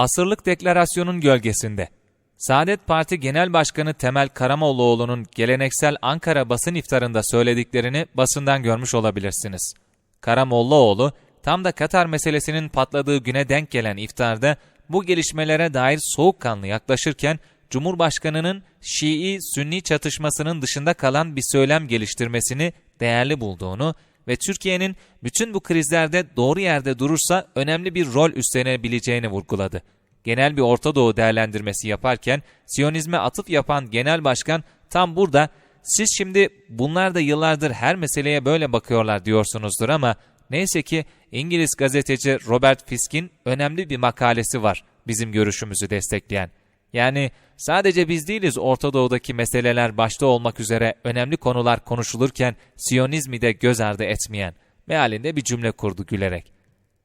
Asırlık deklarasyonun gölgesinde. Saadet Parti Genel Başkanı Temel Karamollaoğlu'nun geleneksel Ankara basın iftarında söylediklerini basından görmüş olabilirsiniz. Karamollaoğlu, tam da Katar meselesinin patladığı güne denk gelen iftarda bu gelişmelere dair soğukkanlı yaklaşırken, Cumhurbaşkanı'nın Şii-Sünni çatışmasının dışında kalan bir söylem geliştirmesini değerli bulduğunu ve Türkiye'nin bütün bu krizlerde doğru yerde durursa önemli bir rol üstlenebileceğini vurguladı. Genel bir Orta Doğu değerlendirmesi yaparken Siyonizme atıf yapan Genel Başkan tam burada siz şimdi bunlar da yıllardır her meseleye böyle bakıyorlar diyorsunuzdur ama neyse ki İngiliz gazeteci Robert Fisk'in önemli bir makalesi var bizim görüşümüzü destekleyen. Yani sadece biz değiliz Orta Doğu'daki meseleler başta olmak üzere önemli konular konuşulurken Siyonizmi de göz ardı etmeyen mealinde bir cümle kurdu gülerek.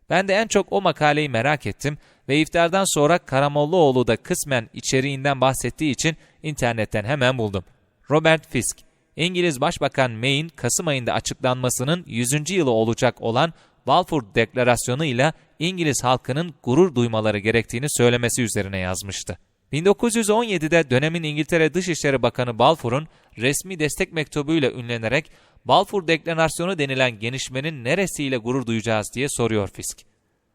Ben de en çok o makaleyi merak ettim ve iftardan sonra Karamollaoğlu da kısmen içeriğinden bahsettiği için internetten hemen buldum. Robert Fisk, İngiliz Başbakan May'in Kasım ayında açıklanmasının 100. yılı olacak olan Balfour Deklarasyonu ile İngiliz halkının gurur duymaları gerektiğini söylemesi üzerine yazmıştı. 1917'de dönemin İngiltere Dışişleri Bakanı Balfour'un resmi destek mektubuyla ünlenerek Balfour Deklarasyonu denilen genişmenin neresiyle gurur duyacağız diye soruyor Fisk.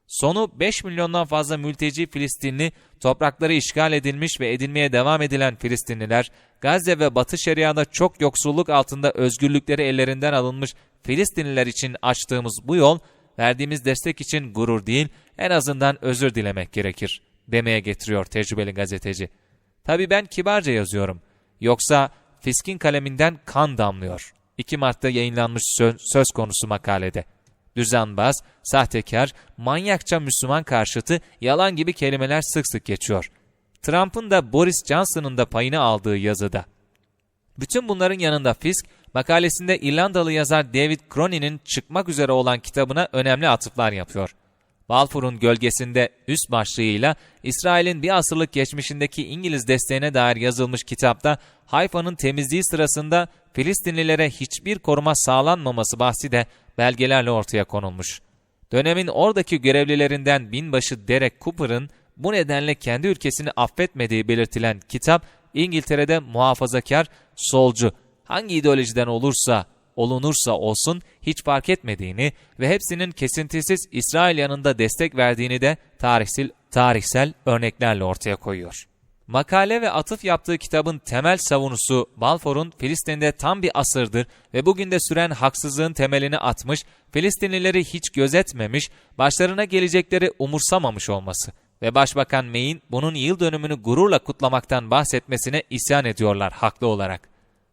Sonu 5 milyondan fazla mülteci Filistinli, toprakları işgal edilmiş ve edilmeye devam edilen Filistinliler, Gazze ve Batı Şeria'da çok yoksulluk altında özgürlükleri ellerinden alınmış Filistinliler için açtığımız bu yol, verdiğimiz destek için gurur değil, en azından özür dilemek gerekir, demeye getiriyor tecrübeli gazeteci. Tabi ben kibarca yazıyorum. Yoksa Fisk'in kaleminden kan damlıyor. 2 Mart'ta yayınlanmış söz konusu makalede. Düzenbaz, sahtekar, manyakça Müslüman karşıtı yalan gibi kelimeler sık sık geçiyor. Trump'ın da Boris Johnson'ın da payını aldığı yazıda. Bütün bunların yanında Fisk, makalesinde İrlandalı yazar David Cronin'in çıkmak üzere olan kitabına önemli atıflar yapıyor. Balfour'un gölgesinde üst başlığıyla İsrail'in bir asırlık geçmişindeki İngiliz desteğine dair yazılmış kitapta Hayfa'nın temizliği sırasında Filistinlilere hiçbir koruma sağlanmaması bahsi de belgelerle ortaya konulmuş. Dönemin oradaki görevlilerinden binbaşı Derek Cooper'ın bu nedenle kendi ülkesini affetmediği belirtilen kitap İngiltere'de muhafazakar, solcu, hangi ideolojiden olursa olunursa olsun hiç fark etmediğini ve hepsinin kesintisiz İsrail yanında destek verdiğini de tarihsel, tarihsel örneklerle ortaya koyuyor. Makale ve atıf yaptığı kitabın temel savunusu Balfour'un Filistin'de tam bir asırdır ve bugün de süren haksızlığın temelini atmış, Filistinlileri hiç gözetmemiş, başlarına gelecekleri umursamamış olması ve Başbakan May'in bunun yıl dönümünü gururla kutlamaktan bahsetmesine isyan ediyorlar haklı olarak.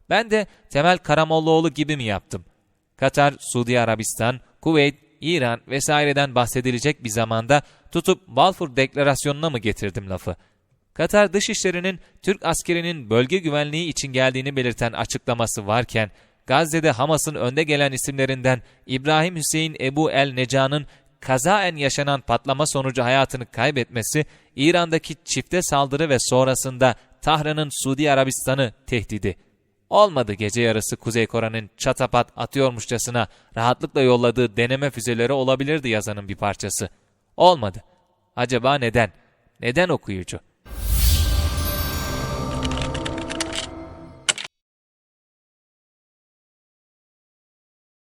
Ben de Temel Karamollaoğlu gibi mi yaptım? Katar, Suudi Arabistan, Kuveyt, İran vesaireden bahsedilecek bir zamanda tutup Balfour Deklarasyonu'na mı getirdim lafı? Katar Dışişleri'nin Türk askerinin bölge güvenliği için geldiğini belirten açıklaması varken, Gazze'de Hamas'ın önde gelen isimlerinden İbrahim Hüseyin Ebu El Neca'nın kazaen yaşanan patlama sonucu hayatını kaybetmesi, İran'daki çifte saldırı ve sonrasında Tahran'ın Suudi Arabistan'ı tehdidi. Olmadı gece yarısı Kuzey Kore'nin çatapat atıyormuşçasına rahatlıkla yolladığı deneme füzeleri olabilirdi yazanın bir parçası. Olmadı. Acaba neden? Neden okuyucu?